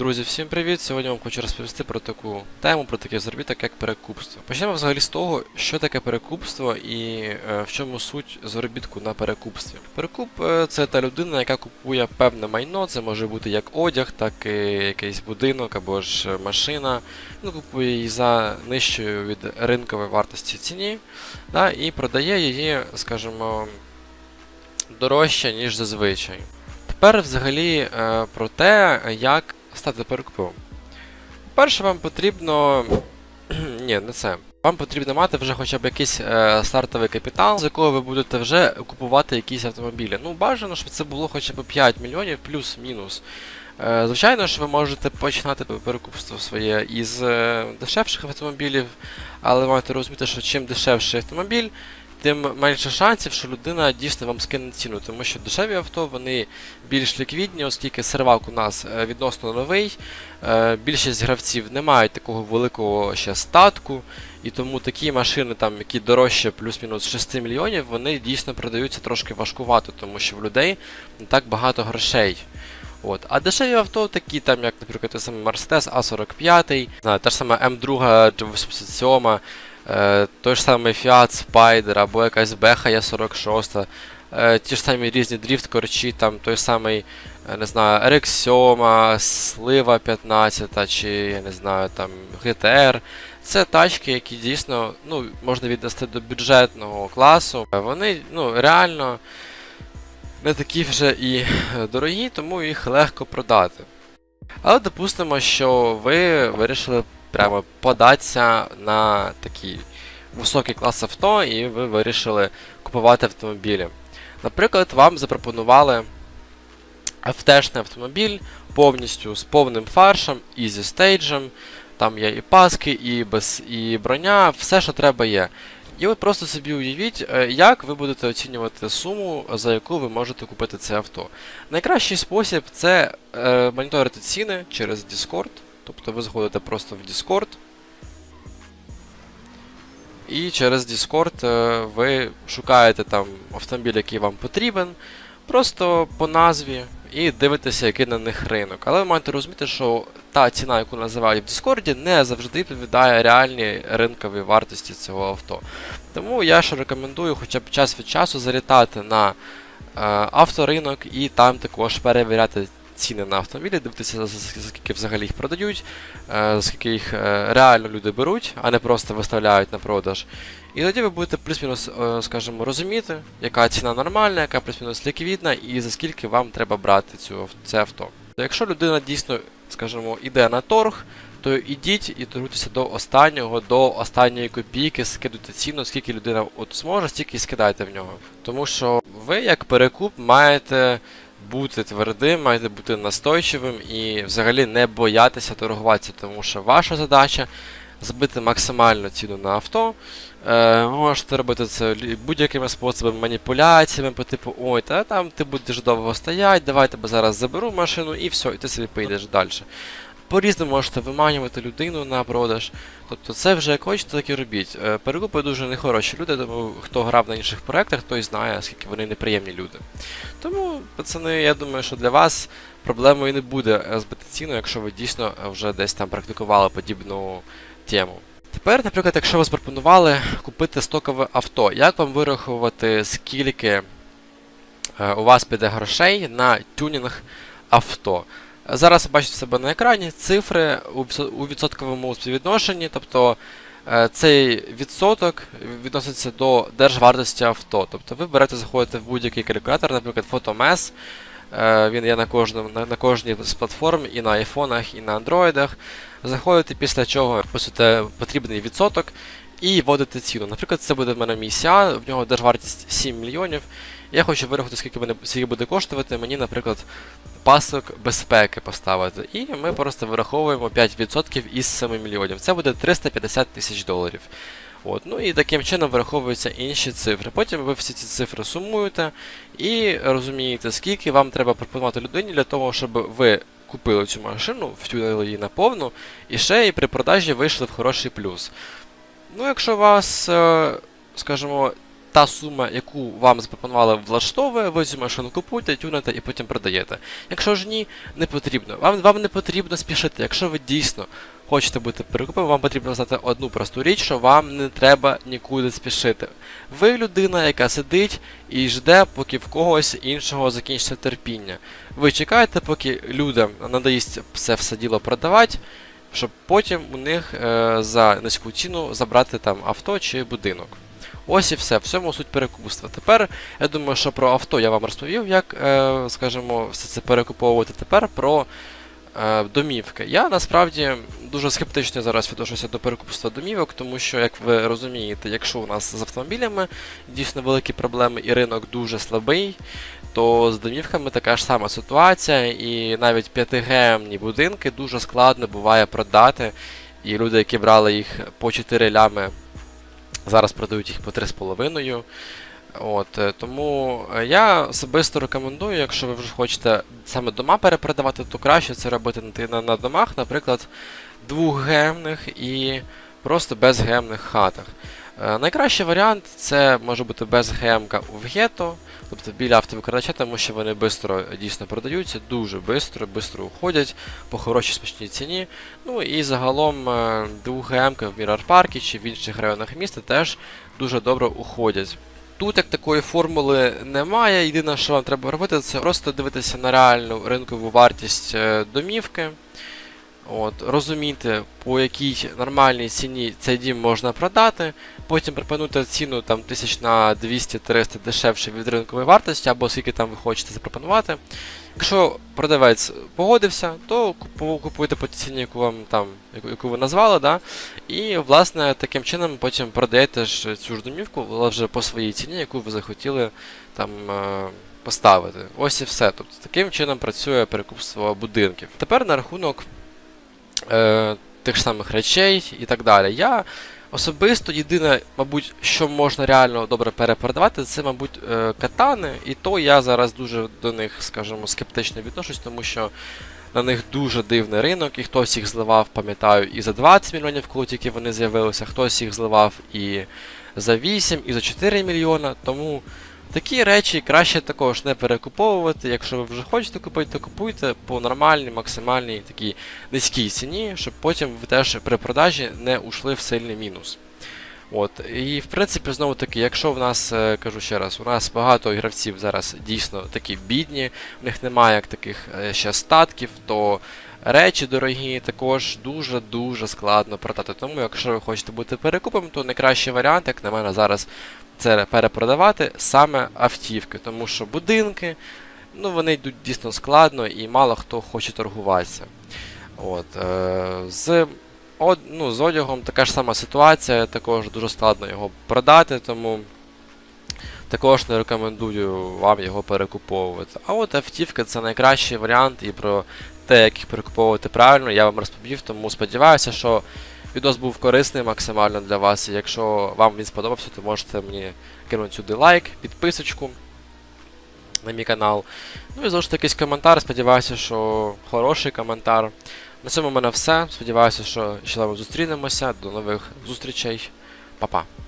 Друзі, всім привіт! Сьогодні вам хочу розповісти про таку тему, про такий заробіток, як перекупство. Почнемо взагалі з того, що таке перекупство і е, в чому суть заробітку на перекупстві. Перекуп е, це та людина, яка купує певне майно, це може бути як одяг, так і якийсь будинок або ж машина. Ну, купує її за нижчою від ринкової вартості ціні, да, і продає її, скажімо, дорожче, ніж зазвичай. Тепер взагалі е, про те, як стати перекупом. Перше, вам потрібно. Ні, не це. Вам потрібно мати вже хоча б якийсь е, стартовий капітал, з якого ви будете вже купувати якісь автомобілі. Ну, бажано, щоб це було хоча б 5 мільйонів плюс-мінус. Е, звичайно ж, ви можете починати перекупство своє із е, дешевших автомобілів, але маєте розуміти, що чим дешевший автомобіль, тим менше шансів, що людина дійсно вам скине ціну, тому що дешеві авто вони більш ліквідні, оскільки сервак у нас е, відносно новий. е, Більшість гравців не мають такого великого ще статку, і тому такі машини, там, які дорожче плюс-мінус 6 мільйонів, вони дійсно продаються трошки важкувато, тому що в людей не так багато грошей. От. А дешеві авто такі, там, як, наприклад, той самий Mercedes A45, та ж сама М2 чи 87, е, той ж самий Fiat Spider або якась Беха є 46, е, ті ж самі різні дріфт корчі, там той самий, е, не знаю, RX7, Слива 15 чи я не знаю, там GTR. Це тачки, які дійсно ну, можна віднести до бюджетного класу. Вони ну, реально не такі вже і дорогі, тому їх легко продати. Але допустимо, що ви вирішили прямо податися на такий високий клас авто, і ви вирішили купувати автомобілі. Наприклад, вам запропонували автешний автомобіль повністю з повним фаршем, і зі стейджем. Там є і паски, і, без, і броня, все, що треба є. І ви просто собі уявіть, е, як ви будете оцінювати суму, за яку ви можете купити це авто. Найкращий спосіб це е, моніторити ціни через Discord. Тобто ви заходите просто в Discord. І через Discord е, ви шукаєте там автомобіль, який вам потрібен, просто по назві, і дивитеся, який на них ринок. Але ви маєте розуміти, що та ціна, яку називають в Discord, не завжди відповідає реальній ринковій вартості цього авто. Тому я ж рекомендую хоча б час від часу залітати на е, авторинок і там також перевіряти ціни на автомобілі, дивитися, за, скільки взагалі їх продають, е, скільки їх е, реально люди беруть, а не просто виставляють на продаж. І тоді ви будете плюс-мінус, е, скажімо, розуміти, яка ціна нормальна, яка плюс-мінус ліквідна, і за скільки вам треба брати цю, це авто. Якщо людина дійсно, скажімо, іде на торг, то ідіть і торгуйтеся до останнього, до останньої копійки, скидуйте ціну, скільки людина от зможе, стільки скидайте в нього. Тому що ви, як перекуп, маєте бути твердим, маєте бути настойчивим і взагалі не боятися торгуватися, тому що ваша задача збити максимальну ціну на авто. Е, можете робити це будь-якими способами, маніпуляціями, по типу, ой, та там ти будеш довго стояти, давай тебе зараз заберу машину і все, і ти собі поїдеш далі. По-різному можете виманювати людину на продаж. Тобто це вже як хочете, так і робіть. Е, Перекупи дуже нехороші люди, тому хто грав на інших проектах, той знає, скільки вони неприємні люди. Тому, пацани, я думаю, що для вас проблемою не буде збити ціну, якщо ви дійсно вже десь там практикували подібну тему. Тепер, наприклад, якщо вас пропонували купити стокове авто, як вам вирахувати, скільки е, у вас піде грошей на тюнінг авто? Зараз ви бачите себе на екрані цифри у відсотковому співвідношенні, тобто е, цей відсоток відноситься до держвартості авто. Тобто ви берете, заходите в будь-який калькулятор, наприклад, PhotoMess, е, він є на, кожному, на, кожній з платформ, і на айфонах, і на андроїдах. Заходите, після чого вписуєте потрібний відсоток і вводите ціну. Наприклад, це буде в мене мій Сіан, в нього держвартість 7 мільйонів. Я хочу вирахувати, скільки мене скільки буде коштувати. Мені, наприклад, пасок безпеки поставити. І ми просто вираховуємо 5% із 7 мільйонів. Це буде 350 тисяч доларів. От, ну і таким чином вираховуються інші цифри. Потім ви всі ці цифри сумуєте і розумієте, скільки вам треба пропонувати людині для того, щоб ви купили цю машину, втюнили її на повну, і ще і при продажі вийшли в хороший плюс. Ну, якщо вас, е, скажімо, та сума, яку вам запропонували, влаштовує, ви цю машину купуєте, тюните і потім продаєте. Якщо ж ні, не потрібно. Вам, вам не потрібно спішити. Якщо ви дійсно хочете бути перекупом, вам потрібно знати одну просту річ, що вам не треба нікуди спішити. Ви людина, яка сидить і жде, поки в когось іншого закінчиться терпіння. Ви чекаєте, поки людям надоїсть це все діло продавати, щоб потім у них е, за низьку ціну забрати там авто чи будинок. Ось і все, в цьому суть перекупства. Тепер я думаю, що про авто я вам розповів, як, е, скажімо, все це перекуповувати. Тепер про е, домівки. Я насправді дуже скептично зараз відношуся до перекупства домівок, тому що, як ви розумієте, якщо у нас з автомобілями дійсно великі проблеми і ринок дуже слабий, то з домівками така ж сама ситуація, і навіть 5Г'ні будинки дуже складно буває продати. І люди, які брали їх по 4 лями, зараз продають їх по 3,5. От, е, тому е, я особисто рекомендую, якщо ви вже хочете саме дома перепродавати, то краще це робити на, на домах, наприклад, двохгемних і просто безгемних хатах. Е, найкращий варіант це може бути безгемка в гетто, тобто біля автовикрадача, тому що вони швидко дійсно продаються, дуже швидко, швидко уходять по хорошій смачній ціні. Ну і загалом е, двохгемки в Мірар Паркі чи в інших районах міста теж дуже добре уходять. Тут як такої формули немає. Єдине, що вам треба робити, це просто дивитися на реальну ринкову вартість е, домівки. От, розуміти, по якій нормальній ціні цей дім можна продати, потім пропонуйте ціну там тисяч на 200-300 дешевше від ринкової вартості, або скільки там ви хочете запропонувати. Якщо продавець погодився, то купуйте по ціні, яку вам там, яку, ви назвали, да? і власне таким чином потім продаєте ж цю ж домівку, вже по своїй ціні, яку ви захотіли там. е, Поставити. Ось і все. Тобто таким чином працює перекупство будинків. Тепер на рахунок е, тих ж самих речей і так далі. Я особисто єдине, мабуть, що можна реально добре перепродавати, це, мабуть, е, катани. І то я зараз дуже до них, скажімо, скептично відношусь, тому що на них дуже дивний ринок, і хтось їх зливав, пам'ятаю, і за 20 мільйонів, коли тільки вони з'явилися, хтось їх зливав і за 8, і за 4 мільйона. Тому такі речі краще також не перекуповувати. Якщо ви вже хочете купити, то купуйте по нормальній, максимальній такій низькій ціні, щоб потім ви теж при продажі не ушли в сильний мінус. От, і в принципі, знову таки, якщо в нас, е, кажу ще раз, у нас багато гравців зараз дійсно такі бідні, в них немає як таких е, ще статків, то речі дорогі також дуже-дуже складно продати. Тому, якщо ви хочете бути перекупом, то найкращий варіант, як на мене, зараз це перепродавати саме автівки, тому що будинки, ну вони йдуть дійсно складно і мало хто хоче торгуватися. От, е, з, од, ну, з одягом така ж сама ситуація, також дуже складно його продати, тому також не рекомендую вам його перекуповувати. А от автівка це найкращий варіант, і про те, як їх перекуповувати правильно, я вам розповів, тому сподіваюся, що відос був корисний максимально для вас. Якщо вам він сподобався, то можете мені кинути сюди лайк, підписочку на мій канал. Ну і залишити якийсь коментар. Сподіваюся, що хороший коментар. На цьому в мене все. Сподіваюся, що ще зустрінемося. До нових зустрічей. Па-па.